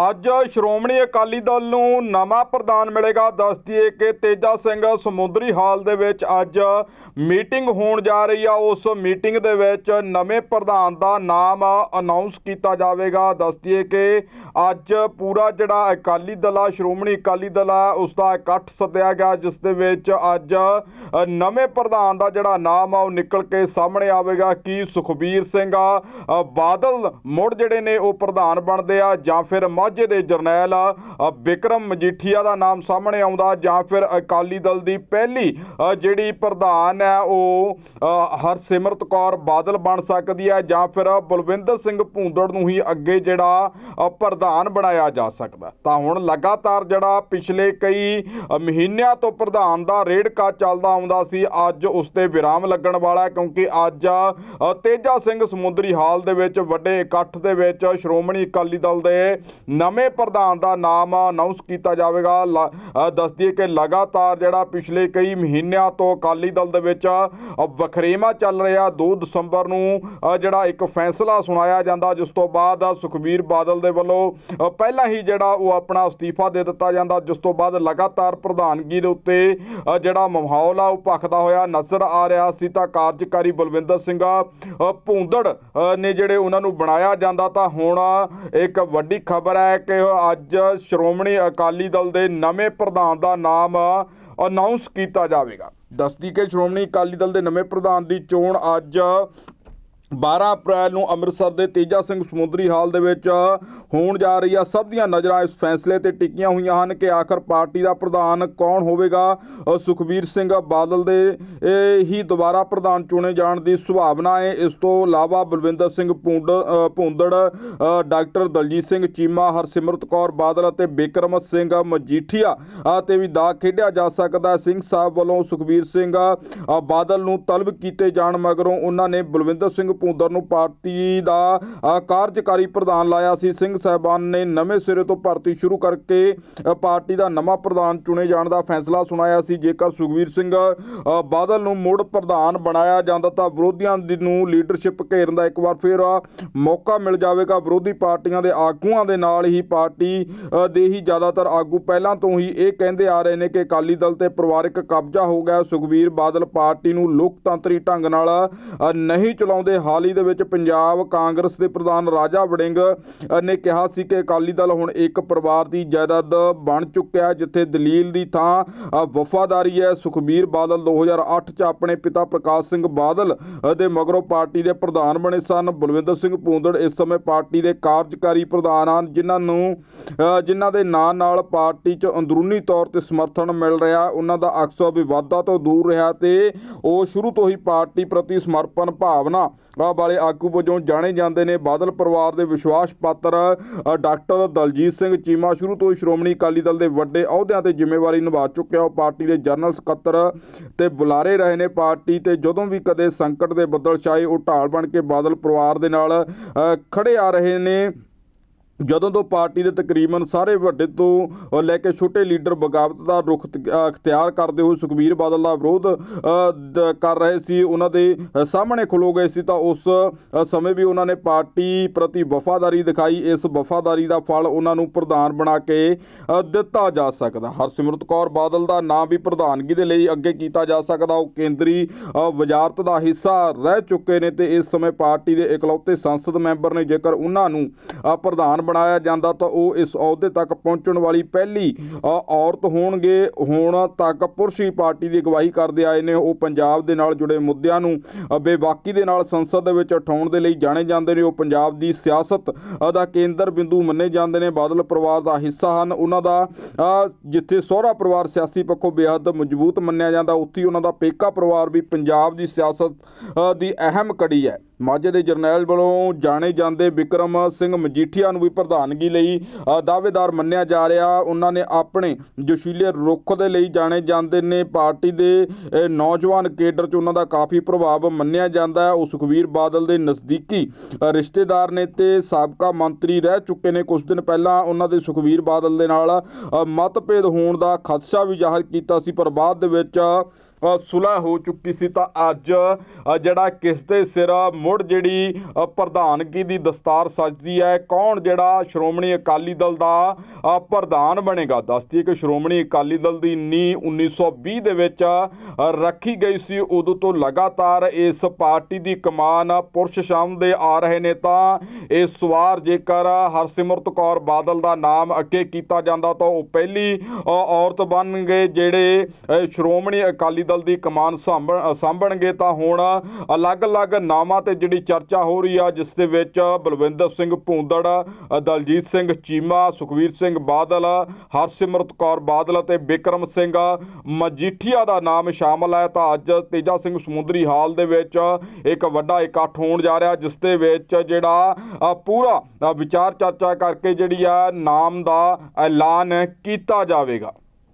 ਅੱਜ ਸ਼੍ਰੋਮਣੀ ਅਕਾਲੀ ਦਲ ਨੂੰ ਨਵਾਂ ਪ੍ਰਧਾਨ ਮਿਲੇਗਾ। ਦੱਸ ਦਈਏ ਕਿ ਤੇਜਾ ਸਿੰਘ ਸਮੁੰਦਰੀ ਹਾਲ ਦੇ ਵਿੱਚ ਅੱਜ ਮੀਟਿੰਗ ਹੋਣ ਜਾ ਰਹੀ ਆ। ਉਸ ਮੀਟਿੰਗ ਦੇ ਵਿੱਚ ਨਵੇਂ ਪ੍ਰਧਾਨ ਦਾ ਨਾਮ ਅਨਾਉਂਸ ਕੀਤਾ ਜਾਵੇਗਾ। ਦੱਸ ਦਈਏ ਕਿ ਅੱਜ ਪੂਰਾ ਜਿਹੜਾ ਅਕਾਲੀ ਦਲ ਆ, ਸ਼੍ਰੋਮਣੀ ਅਕਾਲੀ ਦਲ ਆ, ਉਸ ਦਾ ਇਕੱਠ ਸੱਦਿਆ ਗਿਆ, ਜਿਸ ਦੇ ਵਿੱਚ ਅੱਜ ਨਵੇਂ ਪ੍ਰਧਾਨ ਦਾ ਜਿਹੜਾ ਨਾਮ ਆ, ਉਹ ਨਿਕਲ ਕੇ ਸਾਹਮਣੇ ਆਵੇਗਾ। ਕਿ ਸੁਖਬੀਰ ਸਿੰਘ ਆ ਬਾਦਲ ਮੁੜ ਜਿਹੜੇ ਨੇ ਉਹ ਪ੍ਰਧਾਨ ਬਣਦੇ ਆ ਜਾਂ ਫਿਰ ਮਾਝੇ ਦੇ ਜਰਨੈਲ ਬਿਕਰਮ ਮਜੀਠੀਆ ਦਾ ਨਾਮ ਸਾਹਮਣੇ ਆਉਂਦਾ ਜਾਂ ਫਿਰ ਅਕਾਲੀ ਦਲ ਦੀ ਪਹਿਲੀ ਜਿਹੜੀ ਪ੍ਰਧਾਨ ਹੈ ਉਹ ਹਰਸਿਮਰਤ ਕੌਰ ਬਾਦਲ ਬਣ ਸਕਦੀ ਹੈ ਜਾਂ ਫਿਰ ਬਲਵਿੰਦਰ ਸਿੰਘ ਭੂੰਦੜ ਨੂੰ ਹੀ ਅੱਗੇ ਜਿਹੜਾ ਪ੍ਰਧਾਨ ਬਣਾਇਆ ਜਾ ਸਕਦਾ ਤਾਂ ਹੁਣ ਲਗਾਤਾਰ ਜਿਹੜਾ ਪਿਛਲੇ ਕਈ ਮਹੀਨਿਆਂ ਤੋਂ ਪ੍ਰਧਾਨ ਦਾ ਰੇੜਕਾ ਚੱਲਦਾ ਆਉਂਦਾ ਸੀ, ਅੱਜ ਉਸ ਤੇ ਵਿਰਾਮ ਲੱਗਣ ਵਾਲਾ ਕਿਉਂਕਿ ਅੱਜ ਤੇਜਾ ਸਿੰਘ ਸਮੁੰਦਰੀ ਹਾਲ ਦੇ ਵਿੱਚ ਵੱਡੇ ਇਕੱਠ ਦੇ ਵਿੱਚ ਸ਼੍ਰੋਮਣੀ ਅਕਾਲੀ ਦਲ ਦੇ ਨਵੇਂ ਪ੍ਰਧਾਨ ਦਾ ਨਾਮ ਅਨਾਉਂਸ ਕੀਤਾ ਜਾਵੇਗਾ। ਲ- ਅ, ਕਿ ਲਗਾਤਾਰ ਜਿਹੜਾ ਪਿਛਲੇ ਕਈ ਮਹੀਨਿਆਂ ਤੋਂ ਅਕਾਲੀ ਦਲ ਦੇ ਵਿੱਚ ਅ, ਵਖਰੇਵਾਂ ਚੱਲ ਰਿਹਾ। 2 ਦਸੰਬਰ ਨੂੰ ਜਿਹੜਾ ਇੱਕ ਫੈਸਲਾ ਸੁਣਾਇਆ ਜਾਂਦਾ ਜਿਸ ਤੋਂ ਬਾਅਦ ਸੁਖਬੀਰ ਬਾਦਲ ਦੇ ਵੱਲੋਂ ਪਹਿਲਾਂ ਹੀ ਜਿਹੜਾ ਉਹ ਆਪਣਾ ਅਸਤੀਫਾ ਦੇ ਦਿੱਤਾ ਜਾਂਦਾ ਜਿਸ ਤੋਂ ਬਾਅਦ ਲਗਾਤਾਰ ਪ੍ਰਧਾਨਗੀ ਦੇ ਉੱਤੇ ਜਿਹੜਾ ਮਾਹੌਲ ਆ ਉਹ ਭਖਦਾ ਹੋਇਆ ਨਜ਼ਰ ਆ ਰਿਹਾ ਸੀ। ਤਾਂ ਕਾਰਜਕਾਰੀ ਬਲਵਿੰਦਰ ਸਿੰਘ ਭੂੰਦੜ ਨੇ ਜਿਹੜੇ ਉਹਨਾਂ ਨੂੰ ਬਣਾਇਆ ਜਾਂਦਾ ਤਾਂ ਹੁਣ ਇੱਕ ਵੱਡੀ ਖਬਰ ਹੈ ਕਿ ਅੱਜ ਸ਼੍ਰੋਮਣੀ ਅਕਾਲੀ ਦਲ ਦੇ ਨਵੇਂ ਪ੍ਰਧਾਨ ਦਾ ਨਾਮ ਅਨਾਉਂਸ ਕੀਤਾ ਜਾਵੇਗਾ। ਦੱਸਦੀ ਕਿ ਸ਼੍ਰੋਮਣੀ ਅਕਾਲੀ ਦਲ ਦੇ ਨਵੇਂ ਪ੍ਰਧਾਨ ਦੀ ਚੋਣ ਅੱਜ 12 ਅਪ੍ਰੈਲ ਨੂੰ ਅੰਮ੍ਰਿਤਸਰ ਦੇ ਤੇਜਾ ਸਿੰਘ ਸਮੁੰਦਰੀ ਹਾਲ ਦੇ ਵਿੱਚ ਹੋਣ ਜਾ ਰਹੀ ਆ। ਸਭ ਦੀਆਂ ਨਜ਼ਰਾਂ ਇਸ ਫੈਸਲੇ ਤੇ ਟਿਕੀਆਂ ਹੋਈਆਂ ਹਨ ਕਿ ਆਖਰ ਪਾਰਟੀ ਦਾ ਪ੍ਰਧਾਨ ਕੌਣ ਹੋਵੇਗਾ। ਸੁਖਬੀਰ ਸਿੰਘ ਬਾਦਲ ਦੇ ਹੀ ਦੁਬਾਰਾ ਪ੍ਰਧਾਨ ਚੁਣੇ ਜਾਣ ਦੀ ਸੰਭਾਵਨਾ ਹੈ। ਇਸ ਤੋਂ ਇਲਾਵਾ ਬਲਵਿੰਦਰ ਸਿੰਘ ਭੁੰਡ ਅ, ਡਾਕਟਰ ਦਲਜੀਤ ਸਿੰਘ ਚੀਮਾ ਹਰਸਿਮਰਤ ਕੌਰ ਬਾਦਲ ਅਤੇ ਬਿਕਰਮ ਸਿੰਘ ਮਜੀਠੀਆ ਤੇ ਵੀ ਦਾ ਖੇਡਿਆ ਜਾ ਸਕਦਾ। ਸਿੰਘ ਸਾਹਿਬ ਵੱਲੋਂ ਸੁਖਬੀਰ ਸਿੰਘ ਬਾਦਲ ਨੂੰ ਤਲਬ ਕੀਤੇ ਜਾਣ ਮਗਰੋਂ ਉਹਨਾਂ ਨੇ ਬਲਵਿੰਦਰ ਸਿੰਘ ਭੁੰਦੜ ਨੂੰ ਪਾਰਟੀ ਦਾ ਕਾਰਜਕਾਰੀ ਪ੍ਰਧਾਨ ਲਾਇਆ ਸੀ। ਸਿੰਘ ਸਾਹਿਬਾਨ ਨੇ ਨਵੇਂ ਸਿਰੇ ਤੋਂ ਭਰਤੀ ਸ਼ੁਰੂ ਕਰਕੇ ਪਾਰਟੀ ਦਾ ਨਵਾਂ ਪ੍ਰਧਾਨ ਚੁਣੇ ਜਾਣ ਦਾ ਫੈਸਲਾ ਸੁਣਾਇਆ ਸੀ। ਜੇਕਰ ਸੁਖਬੀਰ ਸਿੰਘ ਬਾਦਲ ਨੂੰ ਮੁੜ ਪ੍ਰਧਾਨ ਬਣਾਇਆ ਜਾਂਦਾ ਤਾਂ ਵਿਰੋਧੀਆਂ ਦੀ ਨੂੰ ਲੀਡਰਸ਼ਿਪ ਘੇਰਨ ਦਾ ਇੱਕ ਵਾਰ ਫਿਰ ਮੌਕਾ ਮਿਲ ਜਾਵੇਗਾ। ਵਿਰੋਧੀ ਪਾਰਟੀਆਂ ਦੇ ਆਗੂਆਂ ਦੇ ਨਾਲ ਹੀ ਪਾਰਟੀ ਦੇ ਹੀ ਜ਼ਿਆਦਾਤਰ ਆਗੂ ਪਹਿਲਾਂ ਤੋਂ ਹੀ ਇਹ ਕਹਿੰਦੇ ਆ ਰਹੇ ਨੇ ਕਿ ਅਕਾਲੀ ਦਲ ਤੇ ਪਰਿਵਾਰਕ ਕਬਜ਼ਾ ਹੋ ਗਿਆ। ਸੁਖਬੀਰ ਬਾਦਲ ਪਾਰਟੀ ਨੂੰ ਲੋਕਤੰਤਰੀ ਢੰਗ ਨਾਲ ਨਹੀਂ ਚਲਾਉਂਦੇ। ਹਾਲ ਹੀ ਦੇ ਵਿੱਚ ਪੰਜਾਬ ਕਾਂਗਰਸ ਦੇ ਪ੍ਰਧਾਨ ਰਾਜਾ ਵੜਿੰਗ ਨੇ ਕਿਹਾ ਸੀ ਕਿ ਅਕਾਲੀ ਦਲ ਹੁਣ ਇੱਕ ਪਰਿਵਾਰ ਦੀ ਜਾਇਦਾਦ ਬਣ ਚੁੱਕਿਆ ਜਿੱਥੇ ਦਲੀਲ ਦੀ ਥਾਂ ਵਫਾਦਾਰੀ ਹੈ। ਸੁਖਬੀਰ ਬਾਦਲ 2008 ਚ ਆਪਣੇ ਪਿਤਾ ਪ੍ਰਕਾਸ਼ ਸਿੰਘ ਬਾਦਲ ਦੇ ਮਗਰੋਂ ਪਾਰਟੀ ਦੇ ਪ੍ਰਧਾਨ ਬਣੇ ਸਨ। ਬਲਵਿੰਦਰ ਸਿੰਘ ਪੂੰਦੜ ਇਸ ਸਮੇਂ ਪਾਰਟੀ ਦੇ ਕਾਰਜਕਾਰੀ ਪ੍ਰਧਾਨ ਹਨ, ਜਿਨ੍ਹਾਂ ਨੂੰ ਜਿਨ੍ਹਾਂ ਦੇ ਨਾਂ ਨਾਲ ਪਾਰਟੀ 'ਚ ਅੰਦਰੂਨੀ ਤੌਰ ਤੇ ਸਮਰਥਨ ਮਿਲ ਰਿਹਾ ਉਹਨਾਂ ਦਾ ਅਕਸਰ ਵਿਵਾਦਾਂ ਤੋਂ ਦੂਰ ਰਿਹਾ ਤੇ ਉਹ ਸ਼ੁਰੂ ਤੋਂ ਹੀ ਪਾਰਟੀ ਪ੍ਰਤੀ ਸਮਰਪਣ ਭਾਵਨਾ ਅ, ਵਾਲੇ ਆਗੂ ਵਜੋਂ ਜਾਣੇ ਜਾਂਦੇ ਨੇ। ਬਾਦਲ ਪਰਿਵਾਰ ਦੇ ਵਿਸ਼ਵਾਸ ਪਾਤਰ ਡਾਕਟਰ ਦਲਜੀਤ ਸਿੰਘ ਚੀਮਾ ਸ਼ੁਰੂ ਤੋਂ ਹੀ ਸ਼੍ਰੋਮਣੀ ਅਕਾਲੀ ਦਲ ਦੇ ਵੱਡੇ ਅਹੁਦਿਆਂ ਤੇ ਜ਼ਿੰਮੇਵਾਰੀ ਨਿਭਾ ਚੁੱਕਿਆ। ਉਹ ਪਾਰਟੀ ਦੇ ਜਨਰਲ ਸਕੱਤਰ ਤੇ ਬੁਲਾਰੇ ਰਹੇ ਨੇ। ਪਾਰਟੀ ਤੇ ਜਦੋਂ ਵੀ ਕਦੇ ਸੰਕਟ ਦੇ ਬੱਦਲ ਛਾਏ ਉਹ ਢਾਲ ਬਣ ਕੇ ਬਾਦਲ ਪਰਿਵਾਰ ਦੇ ਨਾਲ ਅ, ਖੜੇ ਆ ਰਹੇ ਨੇ। ਜਦੋਂ ਤੋਂ ਪਾਰਟੀ ਦੇ ਤਕਰੀਬਨ ਸਾਰੇ ਵੱਡੇ ਤੋਂ ਲੈ ਕੇ ਛੋਟੇ ਲੀਡਰ ਬਗਾਵਤ ਦਾ ਰੁਖ ਅਖਤਿਆਰ ਕਰਦੇ ਹੋਏ ਸੁਖਬੀਰ ਬਾਦਲ ਦਾ ਵਿਰੋਧ ਕਰ ਰਹੇ ਸੀ, ਉਹਨਾਂ ਦੇ ਸਾਹਮਣੇ ਖਲੋ ਗਏ ਸੀ, ਤਾਂ ਉਸ ਸਮੇਂ ਵੀ ਉਹਨਾਂ ਨੇ ਪਾਰਟੀ ਪ੍ਰਤੀ ਵਫਾਦਾਰੀ ਦਿਖਾਈ। ਇਸ ਵਫਾਦਾਰੀ ਦਾ ਫਲ ਉਹਨਾਂ ਨੂੰ ਪ੍ਰਧਾਨ ਬਣਾ ਕੇ ਦਿੱਤਾ ਜਾ ਸਕਦਾ। ਹਰਸਿਮਰਤ ਕੌਰ ਬਾਦਲ ਦਾ ਨਾਮ ਵੀ ਪ੍ਰਧਾਨਗੀ ਦੇ ਲਈ ਅੱਗੇ ਕੀਤਾ ਜਾ ਸਕਦਾ। ਉਹ ਕੇਂਦਰੀ ਵਜ਼ਾਰਤ ਦਾ ਹਿੱਸਾ ਰਹਿ ਚੁੱਕੇ ਨੇ ਤੇ ਇਸ ਸਮੇਂ ਪਾਰਟੀ ਦੇ ਇਕਲੌਤੇ ਸੰਸਦ ਮੈਂਬਰ ਨੇ ਜੇਕਰ ਉਹਨਾਂ ਨੂੰ ਪ੍ਰਧਾਨ ਬਣਾਇਆ ਜਾਂਦਾ ਤਾਂ ਉਹ ਇਸ ਅਹੁਦੇ ਤੱਕ ਪਹੁੰਚਣ ਵਾਲੀ ਪਹਿਲੀ ਔਰਤ ਹੋਣਗੇ। ਹੁਣ ਤੱਕ ਪੁਰਸ਼ ਹੀ ਪਾਰਟੀ ਦੀ ਅਗਵਾਈ ਕਰਦੇ ਆਏ ਨੇ। ਉਹ ਪੰਜਾਬ ਦੇ ਨਾਲ ਜੁੜੇ ਮੁੱਦਿਆਂ ਨੂੰ ਬੇਬਾਕੀ ਦੇ ਨਾਲ ਸੰਸਦ ਦੇ ਵਿੱਚ ਉਠਾਉਣ ਦੇ ਲਈ ਜਾਣੇ ਜਾਂਦੇ ਨੇ। ਉਹ ਪੰਜਾਬ ਦੀ ਸਿਆਸਤ ਦਾ ਕੇਂਦਰ ਬਿੰਦੂ ਮੰਨੇ ਜਾਂਦੇ ਨੇ। ਬਾਦਲ ਪਰਿਵਾਰ ਦਾ ਹਿੱਸਾ ਹਨ। ਉਹਨਾਂ ਦਾ ਜਿੱਥੇ ਸਹੁਰਾ ਪਰਿਵਾਰ ਸਿਆਸੀ ਪੱਖੋਂ ਬੇਹੱਦ ਮਜ਼ਬੂਤ ਮੰਨਿਆ ਜਾਂਦਾ, ਉੱਥੇ ਉਹਨਾਂ ਦਾ ਪੇਕਾ ਪਰਿਵਾਰ ਵੀ ਪੰਜਾਬ ਦੀ ਸਿਆਸਤ ਦੀ ਅਹਿਮ ਕੜੀ ਹੈ। ਮਾਝੇ ਦੇ ਜਰਨੈਲ ਵੱਲੋਂ ਜਾਣੇ ਜਾਂਦੇ ਵਿਕਰਮ ਸਿੰਘ ਮਜੀਠੀਆ ਨੂੰ ਵੀ ਪ੍ਰਧਾਨਗੀ ਲਈ ਦਾਅਵੇਦਾਰ ਮੰਨਿਆ ਜਾ ਰਿਹਾ। ਉਹਨਾਂ ਨੇ ਆਪਣੇ ਜੋਸ਼ੀਲੇ ਰੁੱਖ ਦੇ ਲਈ ਜਾਣੇ ਜਾਂਦੇ ਨੇ। ਪਾਰਟੀ ਦੇ ਨੌਜਵਾਨ ਕੇਡਰ 'ਚ ਉਹਨਾਂ ਦਾ ਕਾਫੀ ਪ੍ਰਭਾਵ ਮੰਨਿਆ ਜਾਂਦਾ ਹੈ। ਉਹ ਸੁਖਵੀਰ ਬਾਦਲ ਦੇ ਨਜ਼ਦੀਕੀ ਰਿਸ਼ਤੇਦਾਰ ਨੇ ਤੇ ਸਾਬਕਾ ਮੰਤਰੀ ਰਹਿ ਚੁੱਕੇ ਨੇ। ਕੁਝ ਦਿਨ ਪਹਿਲਾਂ ਉਹਨਾਂ ਦੇ ਸੁਖਵੀਰ ਬਾਦਲ ਦੇ ਨਾਲ ਮਤਭੇਦ ਹੋਣ ਦਾ ਖਦਸ਼ਾ ਵੀ ਜ਼ਾਹਰ ਕੀਤਾ ਸੀ। ਪਰ ਬਾਅਦ ਦੇ ਵਿੱਚ ਅ, ਹੋ ਚੁੱਕੀ ਸੀ ਤਾਂ ਅੱਜ ਜਿਹੜਾ ਕਿਸ ਦੇ ਸਿਰ ਮੁੜ ਜਿਹੜੀ ਪ੍ਰਧਾਨਗੀ ਦੀ ਦਸਤਾਰ ਸਜਦੀ ਹੈ ਕੌਣ ਜਿਹੜਾ ਸ਼੍ਰੋਮਣੀ ਅਕਾਲੀ ਦਲ ਦਾ ਪ੍ਰਧਾਨ ਬਣੇਗਾ? ਦੱਸਦੀ ਕਿ ਸ਼੍ਰੋਮਣੀ ਅਕਾਲੀ ਦਲ ਦੀ ਨੀ 1920 ਦੇ ਵਿੱਚ ਰੱਖੀ ਗਈ ਸੀ। ਉਦੋਂ ਤੋਂ ਲਗਾਤਾਰ ਇਸ ਪਾਰਟੀ ਦੀ ਕਮਾਨ ਪੁਰਸ਼ ਸ਼ਾਮ ਦੇ ਆ ਰਹੇ ਨੇ ਤਾਂ ਇਸ ਵਾਰ ਜੇਕਰ ਹਰਸਿਮਰਤ ਕੌਰ ਬਾਦਲ ਦਾ ਨਾਮ ਅੱਗੇ ਕੀਤਾ ਜਾਂਦਾ ਤਾਂ ਉਹ ਪਹਿਲੀ ਔਰਤ ਬਣ ਗਏ ਜਿਹੜੇ ਸ਼੍ਰੋਮਣੀ ਅਕਾਲੀ ਦਲ ਦੀ ਕਮਾਨ ਸਾਂਭਣ, ਸਾਂਭਣਗੇ ਤਾਂ ਹੁਣ ਅਲੱਗ-ਅਲੱਗ ਨਾਵਾਂ ਤੇ ਜਿਹੜੀ ਚਰਚਾ ਹੋ ਰਹੀ ਆ, ਜਿਸ ਦੇ ਵਿੱਚ ਬਲਵਿੰਦਰ ਸਿੰਘ ਭੂੰਦੜ, ਦਲਜੀਤ ਸਿੰਘ ਚੀਮਾ, ਸੁਖਵੀਰ ਸਿੰਘ ਬਾਦਲ, ਹਰਸਿਮਰਤ ਕੌਰ ਬਾਦਲ ਅਤੇ ਬਿਕਰਮ ਸਿੰਘ ਮਜੀਠੀਆ ਦਾ ਨਾਮ ਸ਼ਾਮਲ ਹੈ। ਤਾਂ ਅੱਜ ਤੇਜਾ ਸਿੰਘ ਸਮੁੰਦਰੀ ਹਾਲ ਦੇ ਵਿੱਚ ਇੱਕ ਵੱਡਾ ਇਕੱਠ ਹੋਣ ਜਾ ਰਿਹਾ, ਜਿਸ ਦੇ ਵਿੱਚ ਜਿਹੜਾ ਪੂਰਾ ਵਿਚਾਰ ਚਰਚਾ ਕਰਕੇ ਜਿਹੜੀ ਆ, ਨਾਮ ਦਾ ਐਲਾਨ ਕੀਤਾ ਜਾਵੇਗਾ।